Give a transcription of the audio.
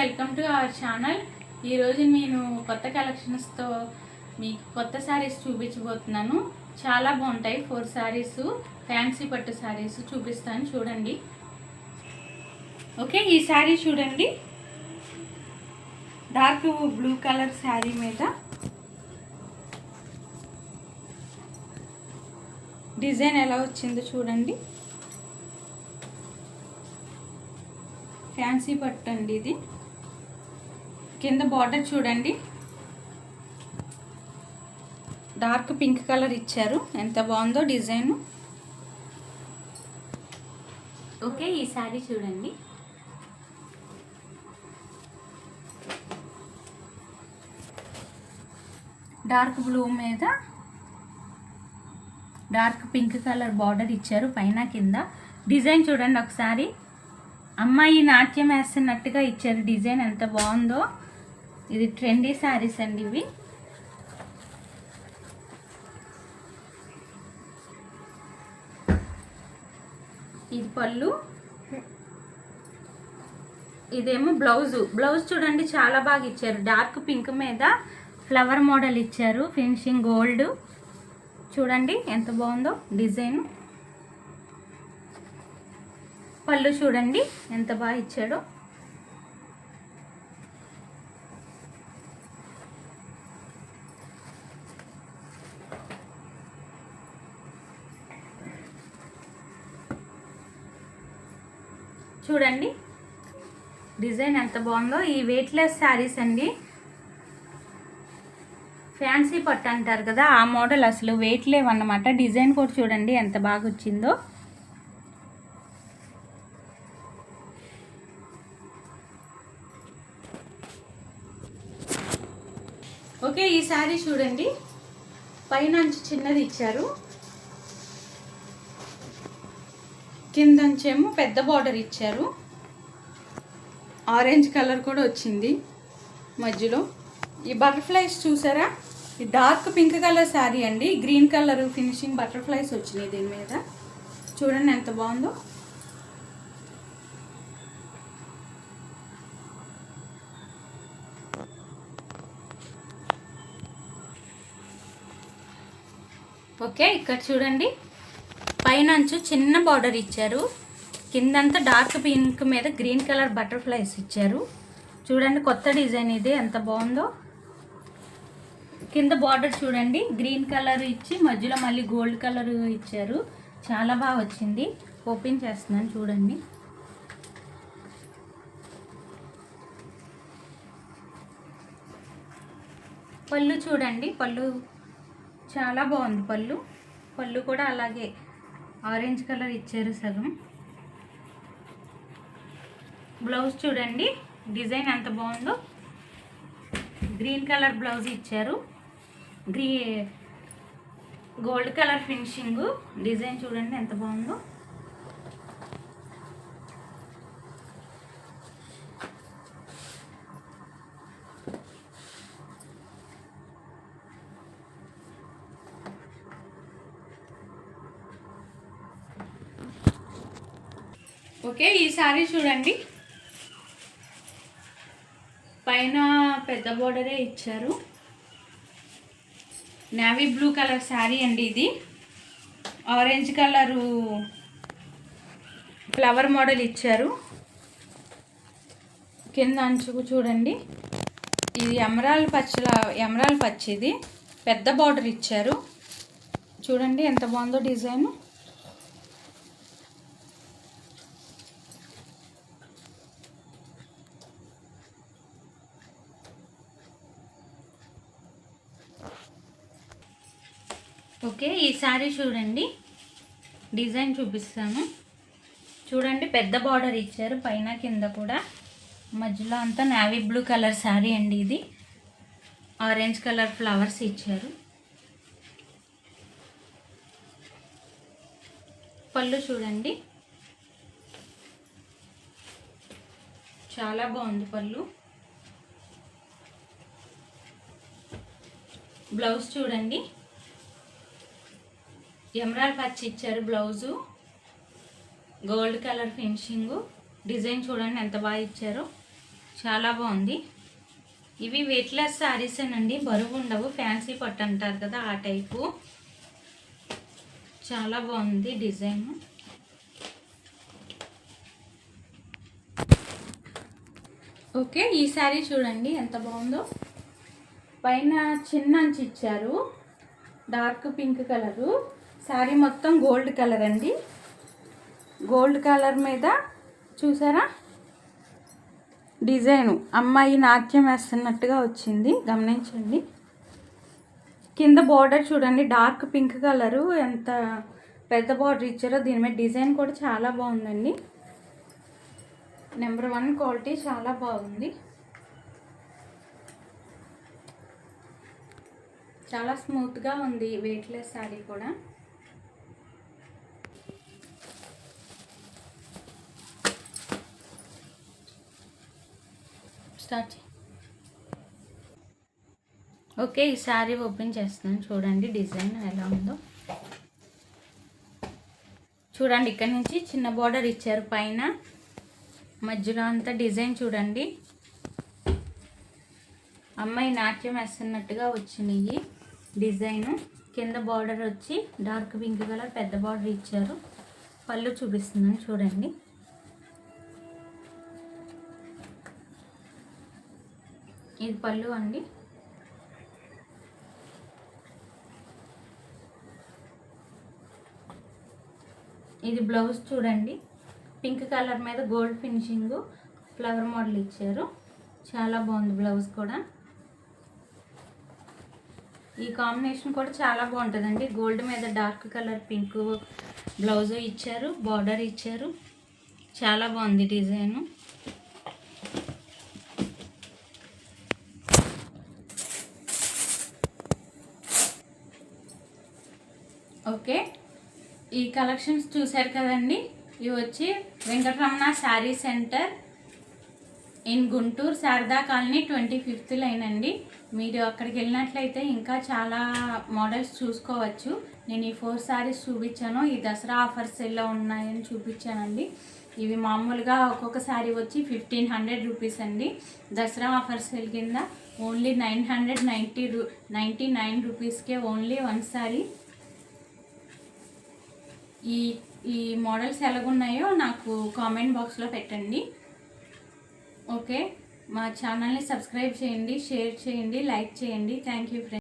Welcome to our channel. ఈరోజు నేను కొత్త కలెక్షన్స్తో మీకు కొత్త శారీస్ చూపించబోతున్నాను. చాలా బాగుంటాయి ఫోర్ శారీస్ ఫ్యాన్సీ పట్టు శారీస్ చూపిస్తాను చూడండి. ఓకే ఈ శారీ చూడండి. డార్క్ బ్లూ కలర్ శారీ మీద. డిజైన్ ఎలా వచ్చిందో చూడండి. ఫ్యాన్సీ పట్టు అండి ఇది. కింద బార్డర్ చూడండి. డార్క్ పింక్ కలర్ ఇచ్చారు. ఎంత బాగుందో డిజైన్. ఓకే ఈ శారీ చూడండి. డార్క్ బ్లూ మీద డార్క్ పింక్ కలర్ బార్డర్ ఇచ్చారు పైన కింద. డిజైన్ చూడండి ఒకసారి. అమ్మాయి నాట్యం వేస్తున్నట్టుగా ఇచ్చారు. డిజైన్ ఎంత బాగుందో. ఇది ట్రెండీ శారీస్ అండి ఇవి. ఇది పళ్ళు. ఇదేమో బ్లౌజ్ బ్లౌజ్ చూడండి చాలా బాగా ఇచ్చారు. డార్క్ పింక్ మీద ఫ్లవర్ మోడల్ ఇచ్చారు. ఫినిషింగ్ గోల్డ్ చూడండి ఎంత బాగుందో డిజైన్. పళ్ళు చూడండి ఎంత బాగా ఇచ్చాడో. చూడండి. డిజైన్ ఎంత బాగుందో. ఈ వెయిట్లెస్ శారీస్ అండి. ఫ్యాన్సీ పట్టు అంటారు కదా ఆ మోడల్ అసలు వెయిట్ లేవన్నమాట. డిజైన్ కూడా చూడండి ఎంత బాగా వచ్చిందో. ఓకే ఈ శారీ చూడండి. పైన చిన్నది ఇచ్చారు. కిందంచేమో పెద్ద బార్డర్ ఇచ్చారు. ఆరెంజ్ కలర్ కూడా వచ్చింది మధ్యలో. ఈ బటర్ఫ్లైస్ చూసారా? ఈ డార్క్ పింక్ కలర్ శారీ అండి. గ్రీన్ కలర్ ఫినిషింగ్ బటర్ఫ్లైస్ వచ్చినాయి దీని మీద. చూడండి ఎంత బాగుందో. ఓకే ఇక్కడ చూడండి. పైన అంచు చిన్న బార్డర్ ఇచ్చారు. కిందంతా డార్క్ పింక్ మీద గ్రీన్ కలర్ బటర్ఫ్లైస్ ఇచ్చారు. చూడండి కొత్త డిజైన్ ఇది ఎంత బాగుందో. కింద బార్డర్ చూడండి గ్రీన్ కలర్ ఇచ్చి మధ్యలో మళ్ళీ గోల్డ్ కలర్ ఇచ్చారు. చాలా బాగా వచ్చింది. ఓపెన్ చేస్తున్నాను చూడండి. పళ్ళు చూడండి పళ్ళు చాలా బాగుంది పళ్ళు. పళ్ళు కూడా అలాగే. ఆరెంజ్ కలర్ ఇచ్చారు సగం. బ్లౌజ్ చూడండి డిజైన్ ఎంత బాగుందో. గ్రీన్ కలర్ బ్లౌజ్ ఇచ్చారు. గ్రీ గోల్డ్ కలర్ ఫినిషింగ్. డిజైన్ చూడండి ఎంత బాగుందో. ఓకే ఈ సారీ చూడండి. పైన పెద్ద బోర్డరే ఇచ్చారు. నావీ బ్లూ కలర్ శారీ అండి ఇది. ఆరెంజ్ కలరు ఫ్లవర్ మోడల్ ఇచ్చారు. కింద అంచుకు చూడండి. ఇది ఎమరాల్ పచ్చల ఎమరాల్ పచ్చిది పెద్ద బార్డర్ ఇచ్చారు. చూడండి ఎంత బాగుందో డిజైన్. ఓకే ఈ శారీ చూడండి. డిజైన్ చూపిస్తాను. చూడండి పెద్ద బార్డర్ ఇచ్చారు పైన కింద కూడా. మధ్యలో అంతా నావీ బ్లూ కలర్ శారీ అండి ఇది. ఆరెంజ్ కలర్ ఫ్లవర్స్ ఇచ్చారు. పళ్ళు చూడండి. చాలా బాగుంది పళ్ళు. బ్లౌజ్ చూడండి. ఎమరాల్ పచ్చి ఇచ్చారు blouse. Gold colour finishing. Design చూడండి ఎంత బాగా ఇచ్చారో. చాలా బాగుంది. ఇవి వెయిట్లెస్ శారీసేనండి బరువు ఉండవు. ఫ్యాన్సీ పట్టు అంటారు కదా ఆ టైపు. చాలా బాగుంది డిజైన్. ఓకే ఈ శారీ చూడండి ఎంత బాగుందో. పైన చిన్న అంచు ఇచ్చారు. Dark pink colour. శారీ మొత్తం గోల్డ్ కలర్ అండి. గోల్డ్ కలర్ మీద చూసారా? డిజైను. అమ్మాయి నాట్యం వేస్తున్నట్టుగా వచ్చింది. గమనించండి. కింద బార్డర్ చూడండి. Dark pink colour. ఎంత పెద్ద బార్డర్ ఇచ్చారో దీని మీద డిజైన్ కూడా చాలా బాగుందండి. నెంబర్ వన్ క్వాలిటీ చాలా బాగుంది. చాలా స్మూత్గా ఉంది వెయిట్లెస్ శారీ కూడా. స్టార్ట్ ఓకే ఈ శారీ ఓపెన్ చేస్తున్నాను. చూడండి డిజైన్ ఎలా ఉందో. చూడండి ఇక్కడ నుంచి చిన్న బార్డర్ ఇచ్చారు. పైన మధ్యలో అంతా డిజైన్ చూడండి. అమ్మాయి నాట్యం వేస్తున్నట్టుగా వచ్చినాయి డిజైన్. కింద బార్డర్ వచ్చి డార్క్ పింక్ కలర్ పెద్ద బార్డర్ ఇచ్చారు. పళ్ళు చూపిస్తున్నాను చూడండి. ఇది పళ్ళు అండి. ఇది బ్లౌజ్ చూడండి. పింక్ కలర్ మీద గోల్డ్ ఫినిషింగ్ ఫ్లవర్ మోడల్ ఇచ్చారు. చాలా బాగుంది బ్లౌజ్ కూడా. ఈ కాంబినేషన్ కూడా చాలా బాగుంటుందండి. గోల్డ్ మీద డార్క్ కలర్ పింక్ బ్లౌజ్ ఇచ్చారు. బార్డర్ ఇచ్చారు. చాలా బాగుంది డిజైను. ఓకే. ఈ కలెక్షన్స్ చూశారు కదండి? ఇవి వచ్చి Venkataramana sari centre in Guntur Sharada colony twenty fifth line అండి. మీరు అక్కడికి వెళ్ళినట్లయితే ఇంకా చాలా మోడల్స్ చూసుకోవచ్చు. నేను ఈ ఫోర్ శారీస్ చూపించాను. ఈ దసరా ఆఫర్స్ ఎలా ఉన్నాయని చూపించానండి. ఇవి మామూలుగా ఒక్కొక్క శారీ వచ్చి ఫిఫ్టీన్ హండ్రెడ్ రూపీస్ అండి. దసరా ఆఫర్ సెల్ కింద ఓన్లీ నైన్ హండ్రెడ్ నైంటీ రూ నైంటీ నైన్ రూపీస్కే ఓన్లీ వన్ శారీ. ఈ ఈ మోడల్స్ ఎలాగున్నాయో నాకు కామెంట్ బాక్స్లో పెట్టండి. ఓకే? మా ఛానల్ని సబ్స్క్రైబ్ చేయండి షేర్ చేయండి లైక్ చేయండి. Thank you friends.